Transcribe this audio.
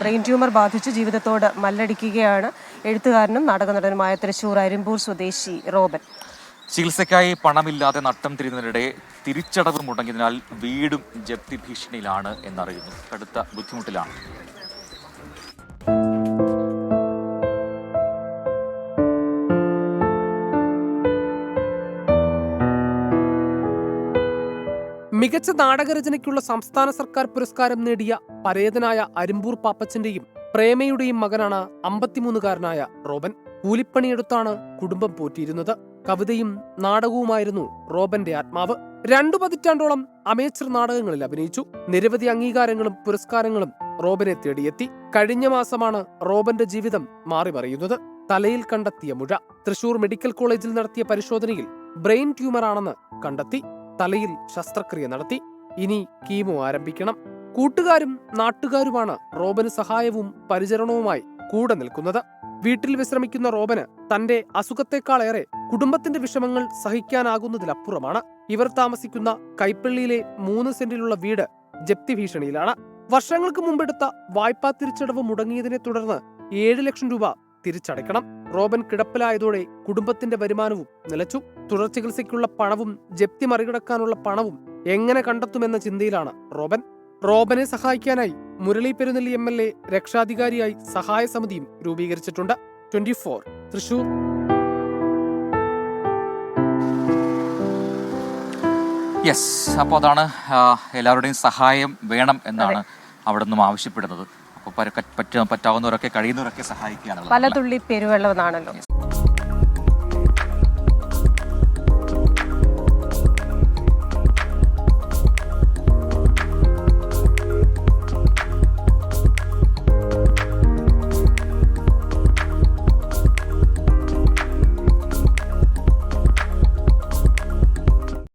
Brain tumour ബാധിച്ച് ജീവിതത്തോട് മല്ലടിക്കുകയാണ് എഴുത്തുകാരനും നാടകനടനുമായ തൃശൂർ അരിമ്പൂർ സ്വദേശി റോബൻ. ചികിത്സയ്ക്കായി പണമില്ലാതെ നട്ടം തിരിയുന്നതിനിടെ തിരിച്ചടവ് മുടങ്ങിയതിനാൽ വീടും ജപ്തി ഭീഷണിയിലാണ് എന്നറിയുന്നു. കടുത്ത ബുദ്ധിമുട്ടിലാണ്. മികച്ച നാടകരചനയ്ക്കുള്ള സംസ്ഥാന സർക്കാർ പുരസ്കാരം നേടിയ പരേതനായ അരിമ്പൂർ പാപ്പച്ചന്റെയും പ്രേമയുടെയും മകനാണ് അമ്പത്തിമൂന്നുകാരനായ റോബൻ. കൂലിപ്പണിയെടുത്താണ് കുടുംബം പോറ്റിയിരുന്നത്. കവിതയും നാടകവുമായിരുന്നു റോബന്റെ ആത്മാവ്. രണ്ടു പതിറ്റാണ്ടോളം അമേച്ചർ നാടകങ്ങളിൽ അഭിനയിച്ചു. നിരവധി അംഗീകാരങ്ങളും പുരസ്കാരങ്ങളും റോബനെ തേടിയെത്തി. കഴിഞ്ഞ മാസമാണ് റോബന്റെ ജീവിതം മാറി പറയുന്നത് തലയിൽ കണ്ടെത്തിയ മുഴ. തൃശൂർ മെഡിക്കൽ കോളേജിൽ നടത്തിയ പരിശോധനയിൽ ബ്രെയിൻ ട്യൂമറാണെന്ന് കണ്ടെത്തി. തലയിൽ ശസ്ത്രക്രിയ നടത്തി. ഇനി കീമോ ആരംഭിക്കണം. കൂട്ടുകാരും നാട്ടുകാരുമാണ് റോബന് സഹായവും പരിചരണവുമായി കൂടെ നിൽക്കുന്നത്. വീട്ടിൽ വിശ്രമിക്കുന്ന റോബന് തന്റെ അസുഖത്തെക്കാളേറെ കുടുംബത്തിന്റെ വിഷമങ്ങൾ സഹിക്കാനാകുന്നതിലപ്പുറമാണ്. ഇവർ താമസിക്കുന്ന കൈപ്പള്ളിയിലെ മൂന്ന് സെന്റിലുള്ള വീട് ജപ്തി ഭീഷണിയിലാണ്. വർഷങ്ങൾക്ക് മുമ്പെടുത്ത വായ്പാ തിരിച്ചടവ് മുടങ്ങിയതിനെ തുടർന്ന് ഏഴ് ലക്ഷം രൂപ തിരിച്ചടയ്ക്കണം. റോബൻ കിടപ്പിലായതോടെ കുടുംബത്തിന്റെ വരുമാനവും നിലച്ചു. തുടർ ചികിത്സയ്ക്കുള്ള പണവും ജപ്തി മറികടക്കാനുള്ള പണവും എങ്ങനെ കണ്ടെത്തുമെന്ന ചിന്തയിലാണ് റോബൻ. റോബനെ സഹായിക്കാനായി Murali Perunnelli M L A രക്ഷാധികാരിയായി സഹായ സമിതിയും രൂപീകരിച്ചിട്ടുണ്ട്. Twenty four Thrissur. യെസ് അപ്പോൾ അതാണ് എല്ലാവരുടെയും സഹായം വേണം എന്നാണ് അവിടെ നിന്നും ആവശ്യപ്പെടുന്നത്. പറ്റാവുന്നവരൊക്കെ കഴിയുന്നവരൊക്കെ സഹായിക്കുകയാണ് പല തുള്ളി പെരുവെള്ളം എന്നാണല്ലോ